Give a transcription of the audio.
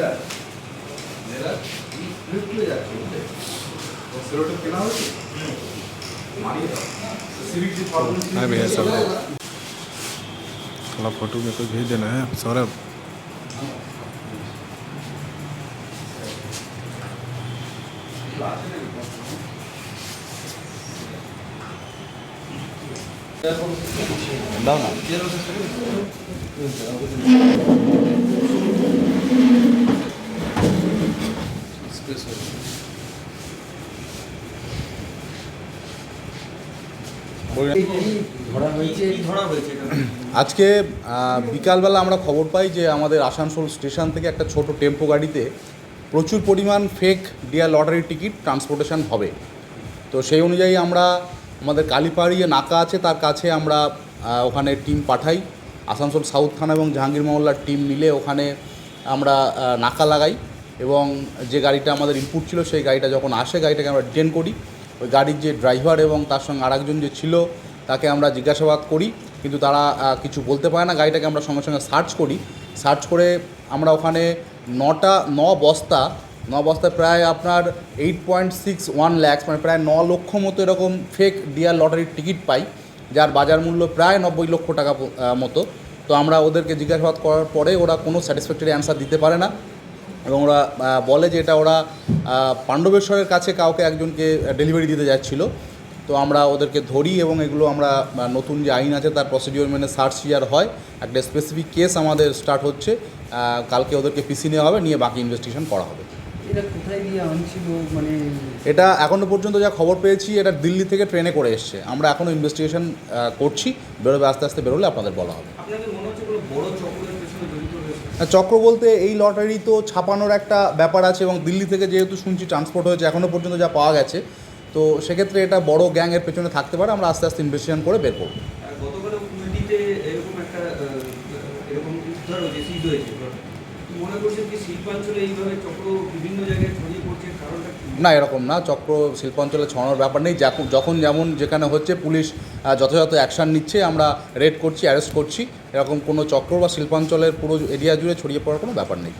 मेरा मेरा लिफ्ट ले जाते हैं वो सिरोटो किनाव से मारिए तो। सिविक जी फॉर्मूला है भैया सब कला फ़ोटो में कोई भेज देना है सौरभ। ना? ना আজকে বিকালবেলা আমরা খবর পাই যে আমাদের আসানসোল স্টেশন থেকে একটা ছোট টেম্পো গাড়িতে প্রচুর পরিমাণ ফেক ডিয়ার লটারির টিকিট ট্রান্সপোর্টেশন হবে। তো সেই অনুযায়ী আমরা আমাদের কালীপাড়ি যে নাকা আছে, তার কাছে আমরা ওখানে টিম পাঠাই। আসানসোল সাউথ থানা এবং জাহাঙ্গীর মহল্লার টিম মিলে ওখানে আমরা নাকা লাগাই এবং যে গাড়িটা আমাদের ইনপুট ছিল, সেই গাড়িটা যখন আসে, গাড়িটাকে আমরা ডিটেন করি। ওই গাড়ির যে ড্রাইভার এবং তার সঙ্গে আরেকজন যে ছিল, তাকে আমরা জিজ্ঞাসাবাদ করি। কিন্তু তারা কিছু বলতে পারে না। গাড়িটাকে আমরা সঙ্গে সঙ্গে সার্চ করি। সার্চ করে আমরা ওখানে নটা, ন বস্তা, ন বস্তায় প্রায় আপনার eight point six one lakhs মানে প্রায় ন লক্ষ মতো এরকম ফেক ডিয়ার লটারির টিকিট পাই, যার বাজার মূল্য প্রায় নব্বই লক্ষ টাকা মতো। তো আমরা ওদেরকে জিজ্ঞাসাবাদ করার পরে ওরা কোনো স্যাটিসফ্যাক্টরি অ্যান্সার দিতে পারে না। এবং ওরা বলে যে এটা ওরা পাণ্ডবেশ্বরের কাছে কাউকে একজনকে ডেলিভারি দিতে যাচ্ছিল। তো আমরা ওদেরকে ধরি এবং এগুলো আমরা নতুন যে আইন আছে তার প্রসিডিওর মেনে সার্চ ইয়ার হয়। একটা স্পেসিফিক কেস আমাদের স্টার্ট হচ্ছে কালকে ওদেরকে পিসি নেওয়া হবে নিয়ে বাকি ইনভেস্টিগেশন করা হবে। এটা মানে? এটা এখনও পর্যন্ত যা খবর পেয়েছি এটা দিল্লি থেকে ট্রেনে করে এসছে। আমরা এখনও ইনভেস্টিগেশন করছি বেরোবে আস্তে আস্তে বেরোলে আপনাদের বলা হবে। আপনাদের মনে হচ্ছে বড় চক্র বলতে এই লটারি তো ছাপানোর একটা ব্যাপার আছে এবং দিল্লি থেকে যেহেতু শুনছি ট্রান্সপোর্ট হয়েছে এখনও পর্যন্ত যা পাওয়া গেছে। তো সেক্ষেত্রে এটা বড় গ্যাংয়ের পেছনে থাকতে পারে, আমরা আস্তে আস্তে ইনভেস্টিগেশন করে বের করব। না, এরকম না। চক্র, শিল্পাঞ্চলে ছড়ানোর ব্যাপার নেই। যখন যেমন যেখানে হচ্ছে, পুলিশ যথাযথ অ্যাকশান নিচ্ছে, আমরা রেড করছি, অ্যারেস্ট করছি। এরকম কোনো চক্র বা শিল্পাঞ্চলের পুরো এরিয়া জুড়ে ছড়িয়ে পড়ার কোনো ব্যাপার নেই।